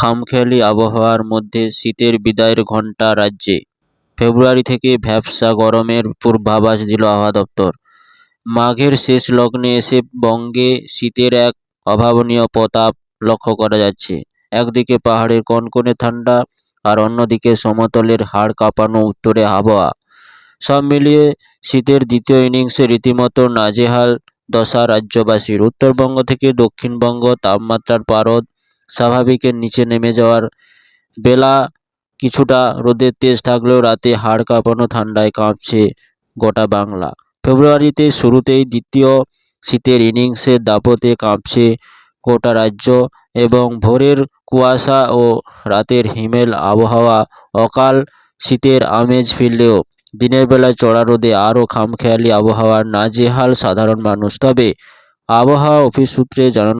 খামখেয়ালি আবহাওয়ার মধ্যে শীতের বিদায়ের ঘণ্টা রাজ্যে। ফেব্রুয়ারি থেকে ভ্যাপসা গরমের পূর্বাভাস দিল আবহাওয়া দপ্তর। মাঘের শেষ লগ্নে এসে বঙ্গে শীতের এক অভাবনীয় প্রতাপ লক্ষ্য করা যাচ্ছে। একদিকে পাহাড়ের কনকনে ঠান্ডা আর অন্যদিকে সমতলের হাড় কাঁপানো উত্তরে আবহাওয়া। সব মিলিয়ে শীতের দ্বিতীয় ইনিংসে রীতিমতো নাজেহাল দশা রাজ্যবাসীর। উত্তরবঙ্গ থেকে দক্ষিণবঙ্গ, তাপমাত্রার পারদ স্বাভাবিকের নিচে নেমে যাওয়ার বেলা কিছুটা রোদের তেজ থাকলেও রাতে হাড় কাঁপানো ঠান্ডায় কাঁপছে গোটা বাংলা। ফেব্রুয়ারিতে শুরুতেই দ্বিতীয় শীতের ইনিংসের দাপটে কাঁপছে গোটা রাজ্য এবং ভোরের কুয়াশা ও রাতের হিমেল আবহাওয়া অকাল শীতের আমেজ ফিরলেও দিনের বেলা চড়া রোদে আরও খামখেয়ালি আবহাওয়ার নাজেহাল সাধারণ মানুষ। তবে আবহাওয়া অফিস সূত্রে জানানো